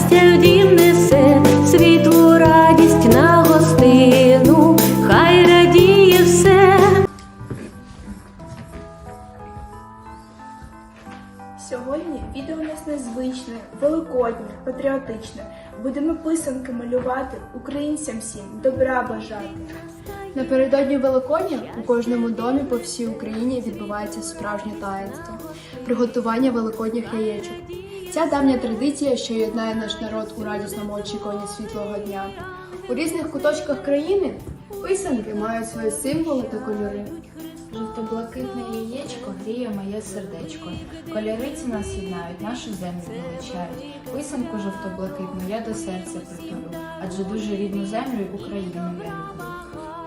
щастя дім несе, світлу радість на гостину, хай радіє все. Сьогодні відео у нас незвичне, великоднє, патріотичне. Будемо писанки малювати, українцям всім добра бажати. Напередодні Великодня у кожному домі по всій Україні відбувається справжнє таїнство приготування великодніх яєчок. Ця давня традиція, що єднає наш народ у радісному очікуванні світлого дня. У різних куточках країни писанки мають свої символи та кольори. Жовто-блакитне яєчко гріє моє сердечко. Кольори ці нас єднають, нашу землю величають. Писанку жовто-блакитну я до серця притулю, адже дуже рідну землю Україну я люблю.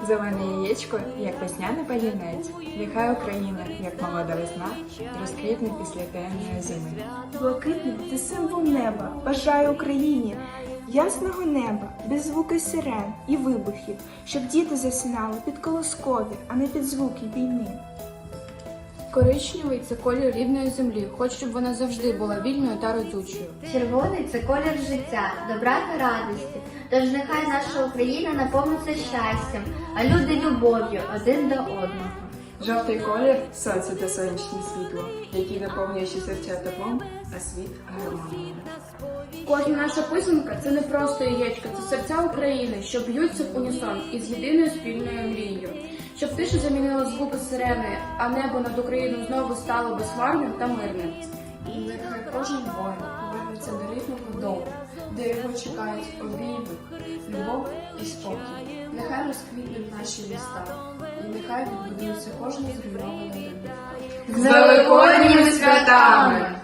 Зелене яєчко, як весняний палінець, нехай Україна, як молода весна, розквітне після темної зими. Блакитний ти символ неба, бажаю Україні, ясного неба, без звуки сирен і вибухів, щоб діти засинали під колоскові, а не під звуки війни. Коричневий це колір рідної землі, хоч щоб вона завжди була вільною та родючою. Червоний це колір життя, добра та радості. Тож нехай наша Україна наповниться щастям, а люди любов'ю один до одного. Жовтий колір сонце та сонячне світло, який наповнює ще серця теплом, а світ гармонією. Кожна наша писанка це не просто яєчко, це серця України, що б'ються в унісон із єдиною спільною мрією. Щоб тиша замінила звуки сирени, а небо над Україною знову стало безхмарним та мирним. І Нехай кожен воїн повернеться до рідного дому, де його чекають обійми, любов і спокій. Нехай розквітнуть наші міста, і нехай відбудується кожна зруйнована домівка. З великодніми святами!